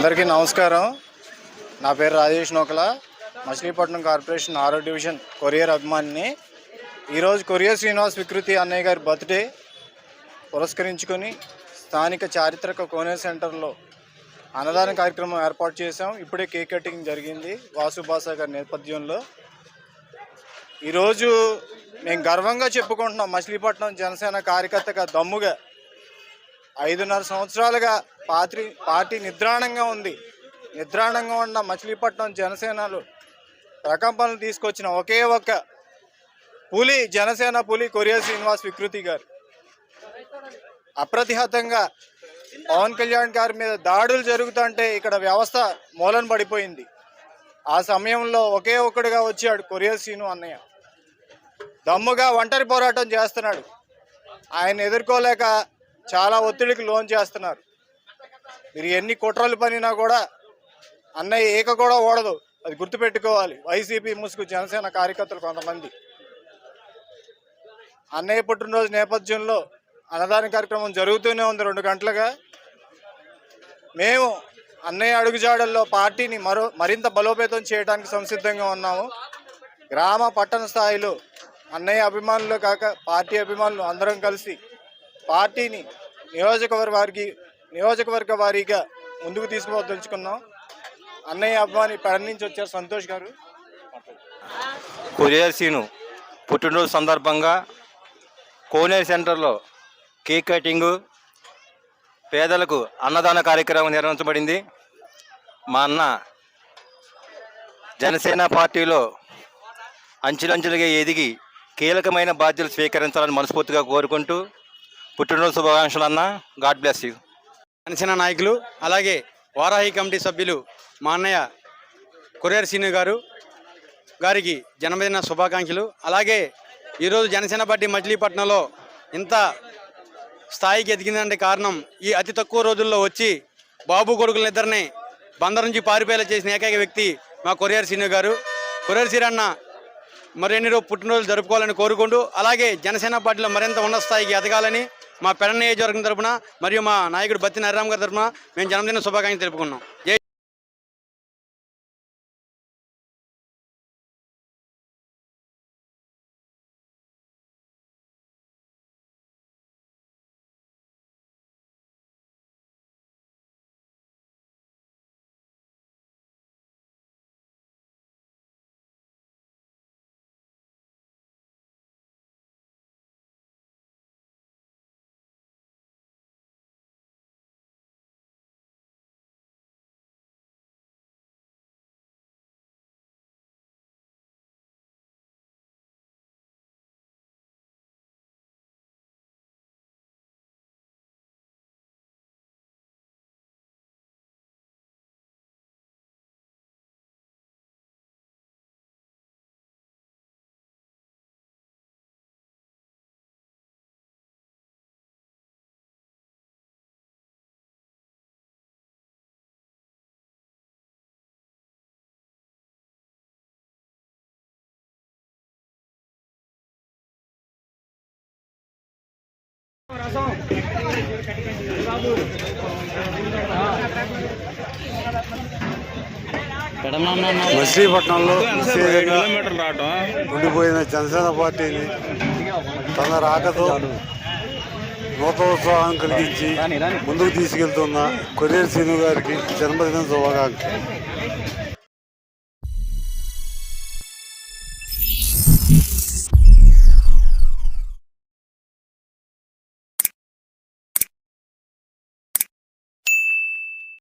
అందరికీ నమస్కారం. నా పేరు రాజేష్ నోకల. మచిలీపట్నం కార్పొరేషన్ ఆరో డివిజన్ కొరియర్ అభిమానిని. ఈరోజు కొరియర్ శ్రీనివాస్ వికృతి అన్నయ్య గారి బర్త్డే. పురస్కరించుకొని స్థానిక చారిత్రక కోనే సెంటర్లో అన్నదాన కార్యక్రమం ఏర్పాటు చేశాం. ఇప్పుడే కేక్ కటింగ్ జరిగింది వాసు గారి నేపథ్యంలో. ఈరోజు మేము గర్వంగా చెప్పుకుంటున్నాం మచిలీపట్నం జనసేన కార్యకర్తగా దమ్ముగా. ఐదున్నర సంవత్సరాలుగా పార్టీ పార్టీ నిద్రాణంగా ఉంది. నిద్రాణంగా ఉన్న మచిలీపట్నం జనసేనలు ప్రకంపనలు తీసుకొచ్చిన ఒకే ఒక్క పులి జనసేన పులి కొరియా శ్రీనివాస్ వికృతి గారు. అప్రతిహతంగా పవన్ కళ్యాణ్ గారి మీద దాడులు జరుగుతుంటే ఇక్కడ వ్యవస్థ మూలన పడిపోయింది. ఆ సమయంలో ఒకే ఒక్కడిగా వచ్చాడు కొరియా శ్రీను అన్నయ్య. దమ్ముగా ఒంటరి పోరాటం చేస్తున్నాడు. ఆయన ఎదుర్కోలేక చాలా ఒత్తిడికి లోన్ చేస్తున్నారు. మీరు ఎన్ని కుట్రలు పనినా కూడా అన్నయ్య ఏక కూడా ఓడదు. అది గుర్తుపెట్టుకోవాలి. వైసీపీ ముసుగు జనసేన కార్యకర్తలు కొంతమంది. అన్నయ్య పుట్టినరోజు నేపథ్యంలో అన్నదాన కార్యక్రమం జరుగుతూనే ఉంది రెండు గంటలుగా. మేము అన్నయ్య అడుగుజాడల్లో పార్టీని మరో మరింత బలోపేతం చేయడానికి సంసిద్ధంగా ఉన్నాము. గ్రామ పట్టణ స్థాయిలో అన్నయ్య అభిమానులు కాక పార్టీ అభిమానులు అందరం కలిసి పార్టీని నియోజకవర్గ వారికి నియోజకవర్గ వారీగా ముందుకు తీసుకుపోదలుచుకున్నాం. అన్నయ్య అబ్బాని పెడ నుంచి వచ్చారు సంతోష్ గారు. కొరియర్ సీను పుట్టినరోజు సందర్భంగా కోనేరు సెంటర్లో కేక్ కటింగు పేదలకు అన్నదాన కార్యక్రమం నిర్వహించబడింది. మా అన్న జనసేన పార్టీలో అంచెలంచెలుగా ఎదిగి కీలకమైన బాధ్యతలు స్వీకరించాలని మనస్ఫూర్తిగా కోరుకుంటూ పుట్టినరోజు శుభాకాంక్షలు అన్న. God bless you. జనసేన నాయకులు అలాగే వారాహి కమిటీ సభ్యులు మా అన్నయ్య కొరియర్ సీను గారు గారికి జన్మదిన శుభాకాంక్షలు. అలాగే ఈరోజు జనసేన పార్టీ మచిలీపట్నంలో ఇంత స్థాయికి ఎదిగిందంటే కారణం ఈ అతి తక్కువ రోజుల్లో వచ్చి బాబు కొడుకులిద్దరిని బందర్ నుంచి పారిపోయేలా చేసిన ఏకైక వ్యక్తి మా కొరియర్ సీను గారు. కొరియర్ సీన్ అన్న మరిన్ని రోజు పుట్టినరోజు జరుపుకోవాలని కోరుకుంటూ అలాగే జనసేన పార్టీలో మరింత ఉన్నత స్థాయికి ఎదగాలని మా పెడ నియోజకవర్గం తరపున మరియు మా నాయకుడు బత్తి నరరామ్ గారి తరపున మేము జన్మదిన శుభాకాంక్షలు తెలుపుకున్నాం. మచిలీపట్నంలో ఉండిపోయిన జనసేన పార్టీని తన రాకతో నూతనోత్సాహం కలిగించి ముందుకు తీసుకెళ్తున్న కొరియర్ సీను గారికి జన్మదిన శుభాకాంక్షలు.